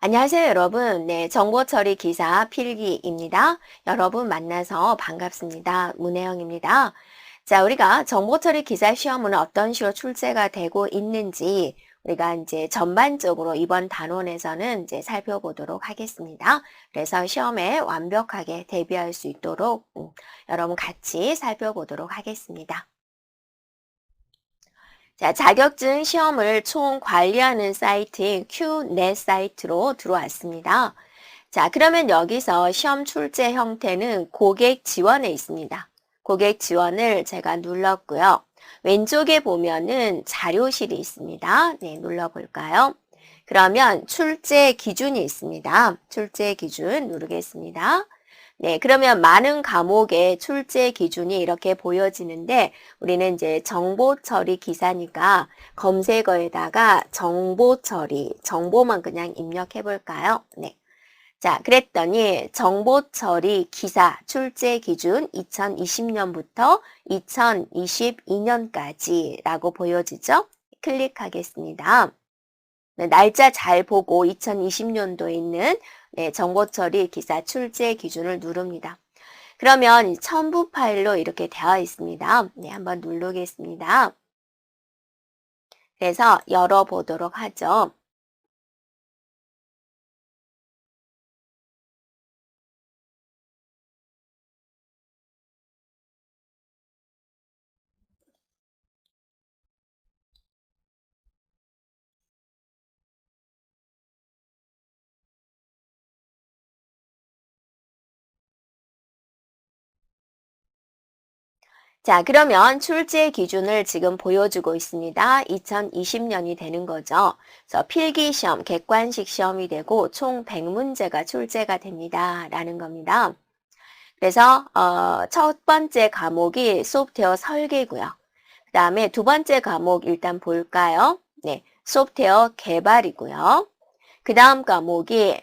안녕하세요, 여러분. 네, 정보 처리 기사 필기입니다. 여러분 만나서 반갑습니다. 문혜영입니다. 자, 우리가 정보 처리 기사 시험은 어떤 식으로 출제가 되고 있는지 우리가 이제 전반적으로 이번 단원에서는 이제 살펴보도록 하겠습니다. 그래서 시험에 완벽하게 대비할 수 있도록 음, 여러분 같이 살펴보도록 하겠습니다. 자, 자격증 시험을 총 관리하는 사이트인 Qnet 사이트로 들어왔습니다. 자, 그러면 여기서 시험 출제 형태는 고객 지원에 있습니다. 고객 지원을 제가 눌렀고요. 왼쪽에 보면은 자료실이 있습니다. 네, 눌러볼까요? 그러면 출제 기준이 있습니다. 출제 기준 누르겠습니다. 네, 그러면 많은 과목의 출제 기준이 이렇게 보여지는데 우리는 이제 정보 처리 기사니까 검색어에다가 정보 처리, 정보만 그냥 입력해 볼까요? 네. 자, 그랬더니 정보 처리 기사 출제 기준 2020년부터 2022년까지라고 보여지죠? 클릭하겠습니다. 네, 날짜 잘 보고 2020년도에 있는 네, 정보 처리 기사 출제 기준을 누릅니다. 그러면 이 첨부 파일로 이렇게 되어 있습니다. 네, 한번 누르겠습니다. 그래서 열어보도록 하죠. 자, 그러면 출제 기준을 지금 보여주고 있습니다. 2020년이 되는 거죠. 그래서 필기 시험, 객관식 시험이 되고 총 100문제가 출제가 됩니다. 라는 겁니다. 그래서 어, 첫 번째 과목이 소프트웨어 설계고요. 그 다음에 두 번째 과목 일단 볼까요? 네, 소프트웨어 개발이고요. 그 다음 과목이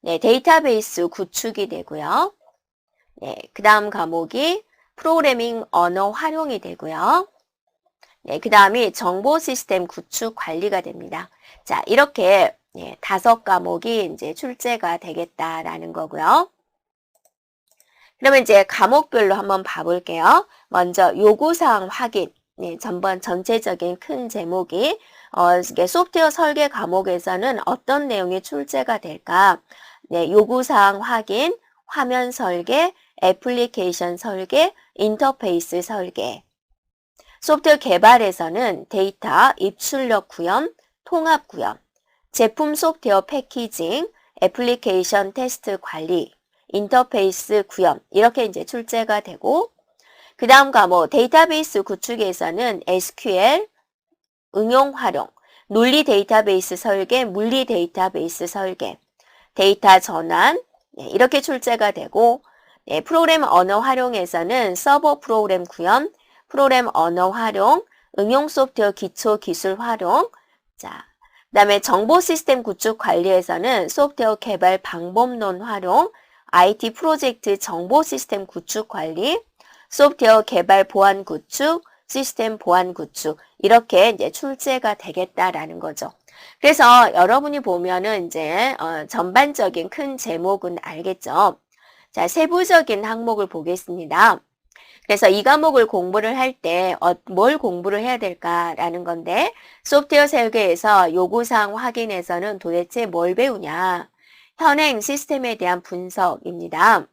네, 데이터베이스 구축이 되고요. 네, 그 다음 과목이 프로그래밍 언어 활용이 되고요. 네, 그 다음이 정보 시스템 구축 관리가 됩니다. 자, 이렇게 네, 다섯 과목이 이제 출제가 되겠다라는 거고요. 그러면 이제 과목별로 한번 봐볼게요. 먼저 요구사항 확인. 네, 전번 전체적인 큰 제목이 어, 이게 소프트웨어 설계 과목에서는 어떤 내용이 출제가 될까? 네, 요구사항 확인, 화면 설계, 애플리케이션 설계, 인터페이스 설계. 소프트웨어 개발에서는 데이터 입출력 구현, 통합 구현, 제품 소프트웨어 패키징, 애플리케이션 테스트 관리, 인터페이스 구현 이렇게 이제 출제가 되고 그 다음 과목 데이터베이스 구축에서는 SQL, 응용 활용, 논리 데이터베이스 설계, 물리 데이터베이스 설계, 데이터 전환 네, 이렇게 출제가 되고 네, 프로그램 언어 활용에서는 서버 프로그램 구현, 프로그램 언어 활용, 응용 소프트웨어 기초 기술 활용, 자, 그 다음에 정보 시스템 구축 관리에서는 소프트웨어 개발 방법론 활용, IT 프로젝트 정보 시스템 구축 관리, 소프트웨어 개발 보안 구축, 시스템 보안 구축 이렇게 이제 출제가 되겠다라는 거죠. 그래서 여러분이 보면은 이제 어, 전반적인 큰 제목은 알겠죠. 자, 세부적인 항목을 보겠습니다. 그래서 이 과목을 공부를 할 때 뭘 공부를 해야 될까라는 건데 소프트웨어 설계에서 요구사항 확인에서는 도대체 뭘 배우냐 현행 시스템에 대한 분석입니다.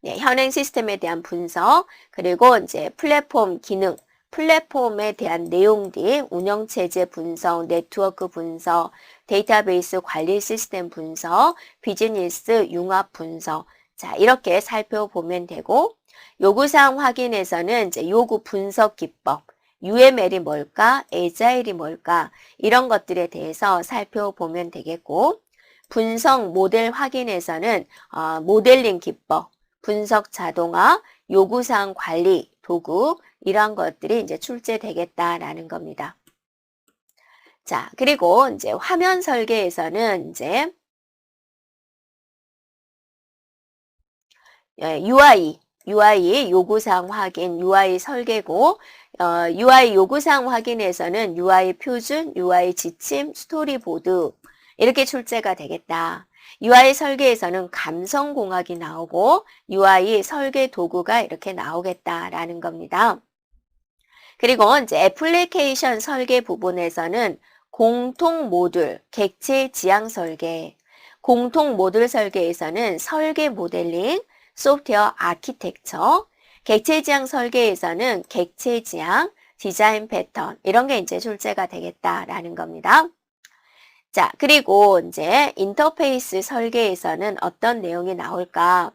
네, 현행 시스템에 대한 분석 그리고 이제 플랫폼 기능 플랫폼에 대한 내용들, 운영체제 분석, 네트워크 분석, 데이터베이스 관리 시스템 분석, 비즈니스 융합 분석. 자, 이렇게 살펴보면 되고, 요구사항 확인에서는 이제 요구 분석 기법, UML이 뭘까, 에자일이 뭘까, 이런 것들에 대해서 살펴보면 되겠고, 분석 모델 확인에서는 어, 모델링 기법, 분석 자동화, 요구사항 관리, 도구, 이러한 것들이 이제 출제되겠다라는 겁니다. 자, 그리고 이제 화면 설계에서는 이제 UI, UI 요구사항 확인, UI 설계고 어, UI 요구사항 확인에서는 UI 표준, UI 지침, 스토리보드 이렇게 출제가 되겠다. UI 설계에서는 감성공학이 나오고 UI 설계 도구가 이렇게 나오겠다라는 겁니다. 그리고 이제 애플리케이션 설계 부분에서는 공통 모듈, 객체 지향 설계, 공통 모듈 설계에서는 설계 모델링, 소프트웨어 아키텍처, 객체 지향 설계에서는 객체 지향, 디자인 패턴 이런 게 이제 출제가 되겠다라는 겁니다. 자, 그리고 이제 인터페이스 설계에서는 어떤 내용이 나올까?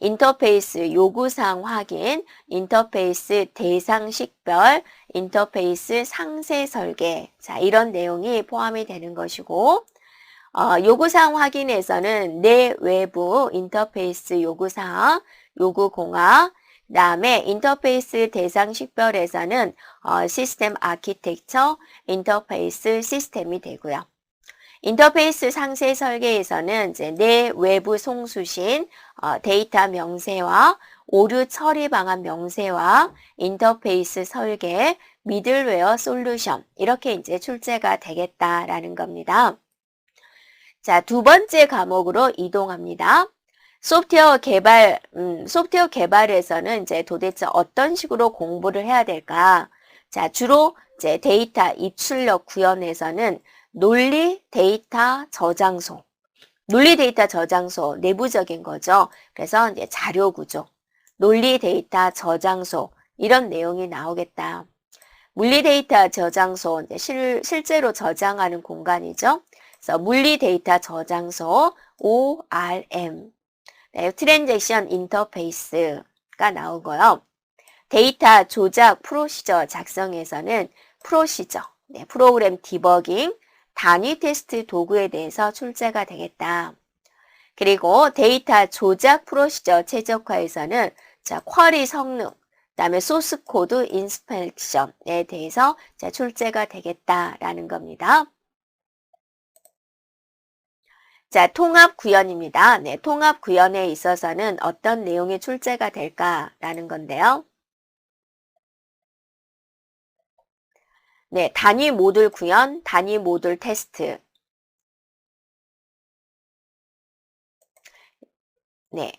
인터페이스 요구사항 확인, 인터페이스 대상 식별, 인터페이스 상세 설계. 자, 이런 내용이 포함이 되는 것이고, 어, 요구사항 확인에서는 내 외부 인터페이스 요구사항, 요구공학, 그 다음에 인터페이스 대상 식별에서는 어, 시스템 아키텍처, 인터페이스 시스템이 되고요. 인터페이스 상세 설계에서는 이제 내 외부 송수신, 어, 데이터 명세와 오류 처리 방안 명세와 인터페이스 설계, 미들웨어 솔루션 이렇게 이제 출제가 되겠다라는 겁니다. 자, 두 번째 과목으로 이동합니다. 소프트웨어 개발, 음, 소프트웨어 개발에서는 이제 도대체 어떤 식으로 공부를 해야 될까? 자, 주로 이제 데이터 입출력 구현에서는 논리 데이터 저장소. 논리 데이터 저장소 내부적인 거죠. 그래서 이제 자료 구조, 논리 데이터 저장소 이런 내용이 나오겠다. 물리 데이터 저장소 실, 실제로 저장하는 공간이죠. 그래서 물리 데이터 저장소 ORM 네, 트랜잭션 인터페이스가 나오고요. 데이터 조작 프로시저 작성에서는 프로시저, 네, 프로그램 디버깅, 단위 테스트 도구에 대해서 출제가 되겠다. 그리고 데이터 조작 프로시저 최적화에서는 자, 쿼리 성능, 그다음에 소스 코드 인스펙션에 대해서 자, 출제가 되겠다라는 겁니다. 자, 통합 구현입니다. 네, 통합 구현에 있어서는 어떤 내용이 출제가 될까라는 건데요. 네, 단위 모듈 구현, 단위 모듈 테스트. 네.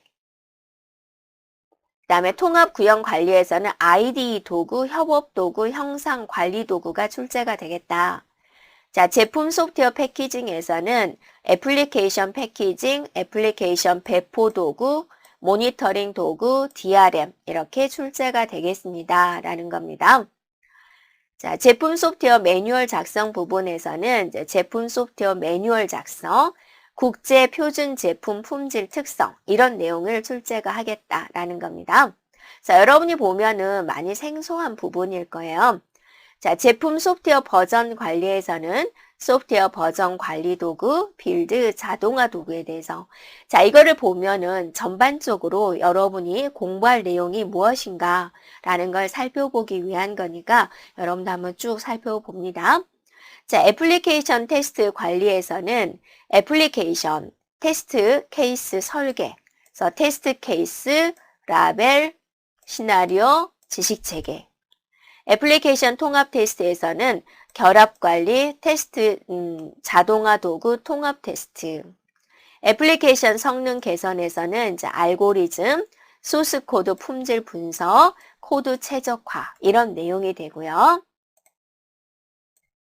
그 다음에 통합 구현 관리에서는 IDE 도구, 협업 도구, 형상 관리 도구가 출제가 되겠다. 자, 제품 소프트웨어 패키징에서는 애플리케이션 패키징, 애플리케이션 배포 도구, 모니터링 도구, DRM 이렇게 출제가 되겠습니다. 라는 겁니다. 자, 제품 소프트웨어 매뉴얼 작성 부분에서는 제품 소프트웨어 매뉴얼 작성, 국제 표준 제품 품질 특성 이런 내용을 출제가 하겠다라는 겁니다. 자, 여러분이 보면은 많이 생소한 부분일 거예요. 자, 제품 소프트웨어 버전 관리에서는 소프트웨어 버전 관리 도구, 빌드 자동화 도구에 대해서 자, 이거를 보면은 전반적으로 여러분이 공부할 내용이 무엇인가 라는 걸 살펴보기 위한 거니까 여러분도 한번 쭉 살펴봅니다. 자, 애플리케이션 테스트 관리에서는 애플리케이션 테스트 케이스 설계, 그래서 테스트 케이스, 라벨, 시나리오, 지식 체계. 애플리케이션 통합 테스트에서는 결합 관리, 테스트, 음, 자동화 도구 통합 테스트. 애플리케이션 성능 개선에서는 이제 알고리즘, 소스 코드 품질 분석, 코드 최적화 이런 내용이 되고요.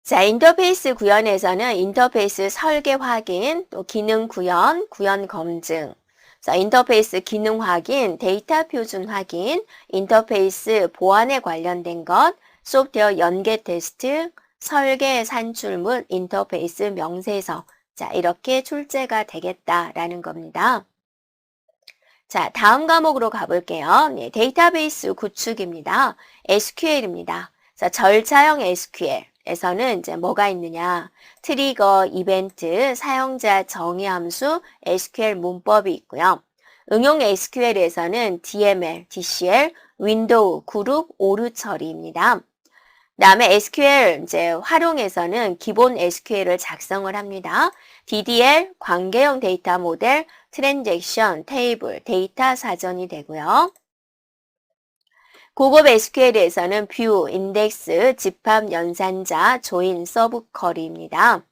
자, 인터페이스 구현에서는 인터페이스 설계 확인, 또 기능 구현, 구현 검증, 자, 인터페이스 기능 확인, 데이터 표준 확인, 인터페이스 보안에 관련된 것, 소프트웨어 연계 테스트, 설계 산출물, 인터페이스 명세서. 자, 이렇게 출제가 되겠다라는 겁니다. 자, 다음 과목으로 가볼게요. 네, 데이터베이스 구축입니다. SQL입니다. 자, 절차형 SQL. 에서는 이제 뭐가 있느냐. 트리거, 이벤트, 사용자 정의 함수, SQL 문법이 있고요. 응용 SQL에서는 DML, DCL, 윈도우, 그룹, 오류 처리입니다. 다음에 SQL 이제 활용해서는 기본 SQL을 작성을 합니다. DDL, 관계형 데이터 모델, 트랜잭션, 테이블, 데이터 사전이 되고요. 고급 SQL에서는 뷰, 인덱스, 집합, 연산자, 조인, 서브 쿼리입니다.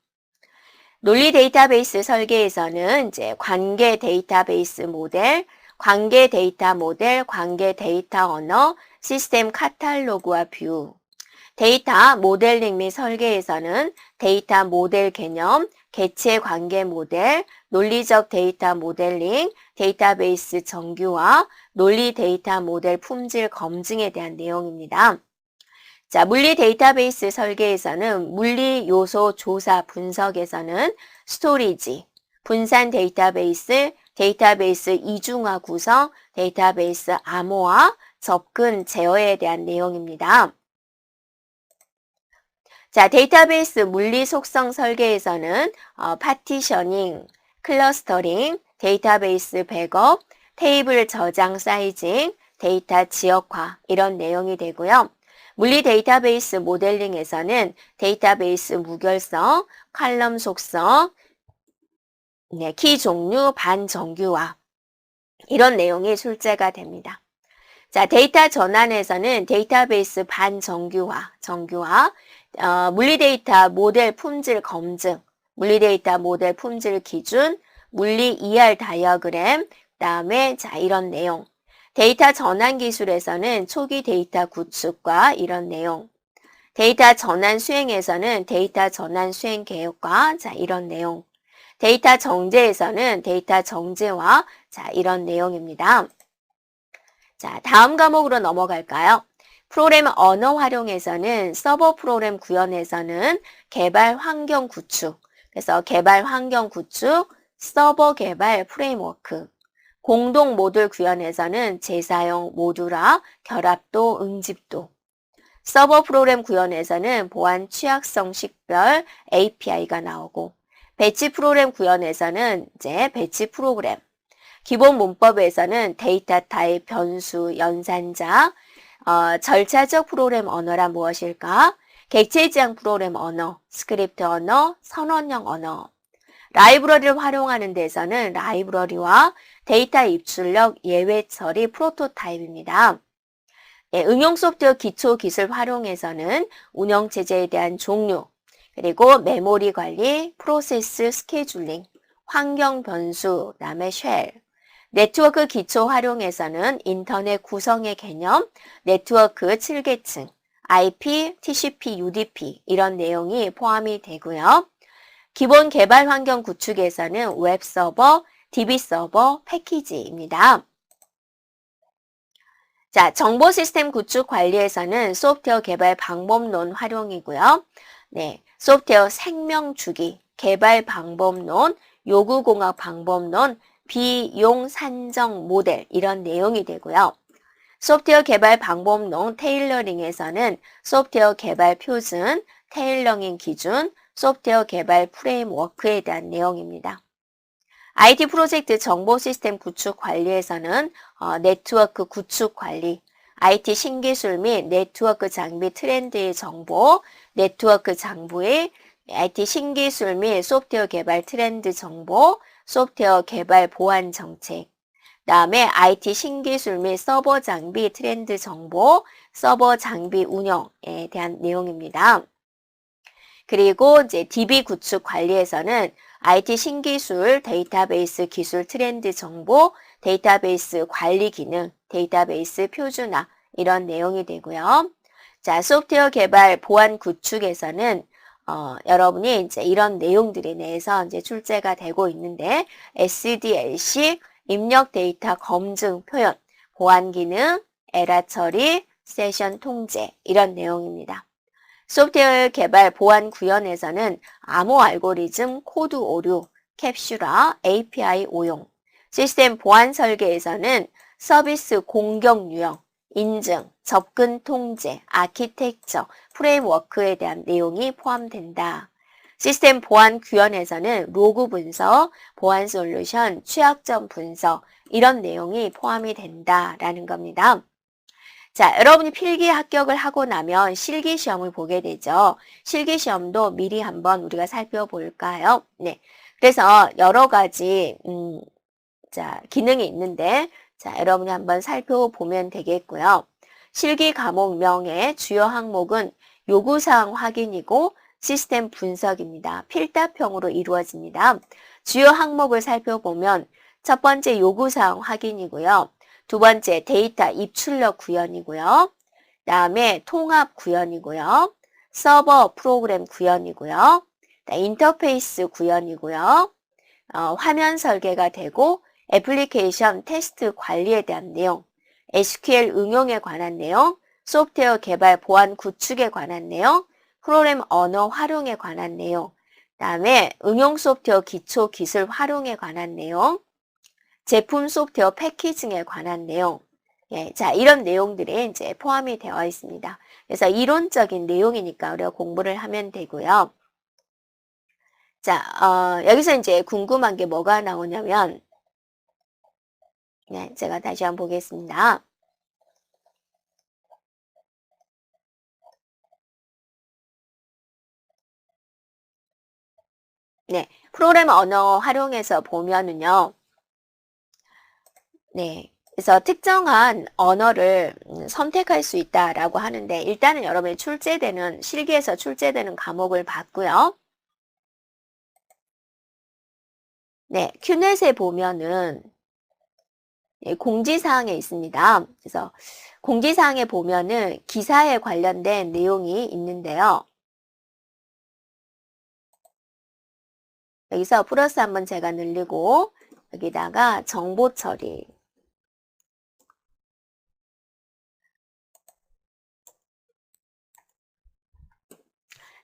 논리 데이터베이스 설계에서는 이제 관계 데이터베이스 모델, 관계 데이터 모델, 관계 데이터 언어, 시스템 카탈로그와 뷰. 데이터 모델링 및 설계에서는 데이터 모델 개념, 개체 관계 모델, 논리적 데이터 모델링, 데이터베이스 정규화, 논리 데이터 모델 품질 검증에 대한 내용입니다. 자, 물리 데이터베이스 설계에서는 물리 요소 조사 분석에서는 스토리지, 분산 데이터베이스, 데이터베이스 이중화 구성, 데이터베이스 암호화, 접근 제어에 대한 내용입니다. 자, 데이터베이스 물리 속성 설계에서는 어, 파티셔닝, 클러스터링, 데이터베이스 백업, 테이블 저장 사이징, 데이터 지역화 이런 내용이 되고요. 물리 데이터베이스 모델링에서는 데이터베이스 무결성, 칼럼 속성, 네, 키 종류, 반정규화 이런 내용이 출제가 됩니다. 자, 데이터 전환에서는 데이터베이스 반정규화, 정규화, 어, 물리 데이터 모델 품질 검증, 물리 데이터 모델 품질 기준, 물리 ER 다이어그램, 그다음에 자 이런 내용. 데이터 전환 기술에서는 초기 데이터 구축과 이런 내용. 데이터 전환 수행에서는 데이터 전환 수행 계획과 자 이런 내용. 데이터 정제에서는 데이터 정제와 자 이런 내용입니다. 자, 다음 과목으로 넘어갈까요? 프로그램 언어 활용에서는 서버 프로그램 구현에서는 개발 환경 구축, 그래서 개발 환경 구축, 서버 개발 프레임워크, 공동 모듈 구현에서는 재사용 모듈화, 결합도, 응집도, 서버 프로그램 구현에서는 보안 취약성 식별 API가 나오고, 배치 프로그램 구현에서는 이제 배치 프로그램, 기본 문법에서는 데이터 타입, 변수, 연산자, 어, 절차적 프로그램 언어란 무엇일까? 객체 지향 프로그램 언어, 스크립트 언어, 선언형 언어. 라이브러리를 활용하는 데서는 라이브러리와 데이터 입출력, 예외 처리, 프로토타입입니다. 예, 응용 소프트웨어 기초 기술 활용에서는 운영체제에 대한 종류, 그리고 메모리 관리, 프로세스 스케줄링, 환경 변수, 그다음에 쉘, 네트워크 기초 활용에서는 인터넷 구성의 개념, 네트워크 7계층, IP, TCP, UDP 이런 내용이 포함이 되고요. 기본 개발 환경 구축에서는 웹 서버, DB 서버, 패키지입니다. 자, 정보 시스템 구축 관리에서는 소프트웨어 개발 방법론 활용이고요. 네, 소프트웨어 생명 주기, 개발 방법론, 요구공학 방법론, 비용 산정 모델 이런 내용이 되고요. 소프트웨어 개발 방법론 테일러링에서는 소프트웨어 개발 표준, 테일러링 기준, 소프트웨어 개발 프레임워크에 대한 내용입니다. IT 프로젝트 정보 시스템 구축 관리에서는 어, 네트워크 구축 관리, IT 신기술 및 네트워크 장비 트렌드의 정보, 네트워크 장부의 IT 신기술 및 소프트웨어 개발 트렌드 정보, 소프트웨어 개발 보안 정책, 다음에 IT 신기술 및 서버 장비 트렌드 정보, 서버 장비 운영에 대한 내용입니다. 그리고 이제 DB 구축 관리에서는 IT 신기술, 데이터베이스 기술 트렌드 정보, 데이터베이스 관리 기능, 데이터베이스 표준화 이런 내용이 되고요. 자, 소프트웨어 개발 보안 구축에서는 어, 여러분이 이제 이런 내용들에 대해서 이제 출제가 되고 있는데 SDLC 입력 데이터 검증 표현, 보안 기능, 에라 처리, 세션 통제 이런 내용입니다. 소프트웨어 개발 보안 구현에서는 암호 알고리즘, 코드 오류, 캡슐화, API 오용, 시스템 보안 설계에서는 서비스 공격 유형, 인증, 접근 통제, 아키텍처, 프레임워크에 대한 내용이 포함된다. 시스템 보안 규현에서는 로그 분석, 보안 솔루션, 취약점 분석 이런 내용이 포함이 된다라는 겁니다. 자, 여러분이 필기 합격을 하고 나면 실기 시험을 보게 되죠. 실기 시험도 미리 한번 우리가 살펴볼까요? 네. 그래서 여러 가지 음, 자, 기능이 있는데 자, 여러분이 한번 살펴보면 되겠고요. 실기 과목명의 주요 항목은 요구사항 확인이고 시스템 분석입니다. 필답형으로 이루어집니다. 주요 항목을 살펴보면 첫 번째 요구사항 확인이고요. 두 번째 데이터 입출력 구현이고요. 다음에 통합 구현이고요. 서버 프로그램 구현이고요. 인터페이스 구현이고요. 어, 화면 설계가 되고 애플리케이션 테스트 관리에 대한 내용, SQL 응용에 관한 내용, 소프트웨어 개발 보안 구축에 관한 내용, 프로그램 언어 활용에 관한 내용, 다음에 응용 소프트웨어 기초 기술 활용에 관한 내용, 제품 소프트웨어 패키징에 관한 내용, 예, 자, 이런 내용들이 이제 포함이 되어 있습니다. 그래서 이론적인 내용이니까 우리가 공부를 하면 되고요. 자, 어, 여기서 이제 궁금한 게 뭐가 나오냐면, 네, 제가 다시 한번 보겠습니다. 네, 프로그램 언어 활용해서 보면은요, 네, 그래서 특정한 언어를 음, 선택할 수 있다라고 하는데, 일단은 여러분이 출제되는, 실기에서 출제되는 과목을 봤고요. 네, 큐넷에 보면은 예, 공지사항에 있습니다. 그래서 공지사항에 보면은 기사에 관련된 내용이 있는데요. 여기서 플러스 한번 제가 늘리고 여기다가 정보 처리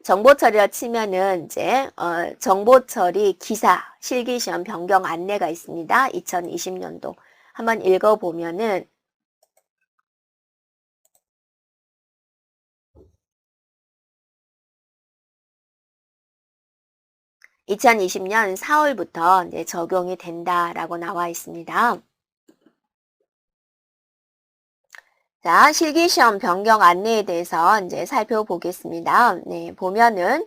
정보 처리라 치면은 이제 어, 정보 처리 기사 실기 시험 변경 안내가 있습니다. 2020년도 한번 읽어보면은 (2020년 4월부터) 이제 적용이 된다라고 나와 있습니다. 자, 실기시험 변경 안내에 대해서 이제 살펴보겠습니다. 네, 보면은,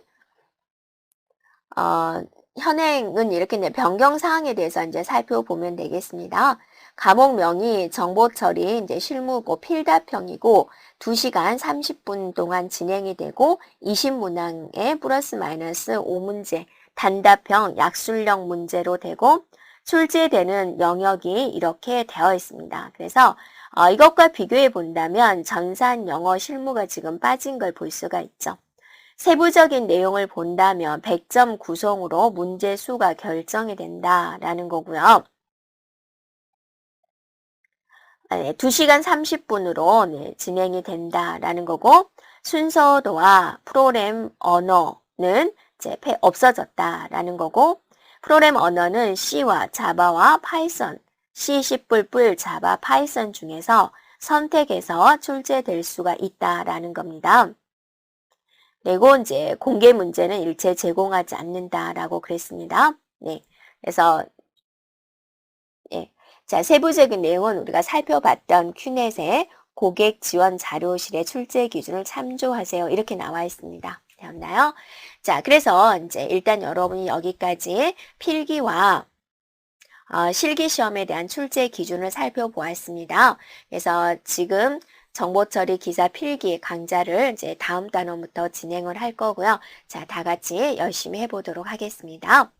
어, 현행은 이렇게 이제 변경 사항에 대해서 이제 살펴보면 되겠습니다. 과목명이 정보 처리, 이제 실무고 필답형이고 2시간 30분 동안 진행이 되고 20문항에 플러스 마이너스 5문제, 단답형 약술형 문제로 되고 출제되는 영역이 이렇게 되어 있습니다. 그래서 어, 이것과 비교해 본다면 전산 영어 실무가 지금 빠진 걸 볼 수가 있죠. 세부적인 내용을 본다면 100점 구성으로 문제 수가 결정이 된다라는 거고요. 네, 2시간 30분으로 네, 진행이 된다라는 거고 순서도와 프로그램 언어는 이제 없어졌다라는 거고 프로그램 언어는 C와 자바와 파이썬 C, C++, 자바, 파이썬 중에서 선택해서 출제될 수가 있다라는 겁니다. 그리고 이제 공개 문제는 일체 제공하지 않는다라고 그랬습니다. 네. 그래서 예. 자, 세부적인 내용은 우리가 살펴봤던 큐넷의 고객 지원 자료실의 출제 기준을 참조하세요. 이렇게 나와 있습니다. 되었나요? 자, 그래서 이제 일단 여러분이 여기까지 필기와 어, 실기 시험에 대한 출제 기준을 살펴보았습니다. 그래서 지금 정보처리 기사 필기 강좌를 이제 다음 단원부터 진행을 할 거고요. 자, 다 같이 열심히 해보도록 하겠습니다.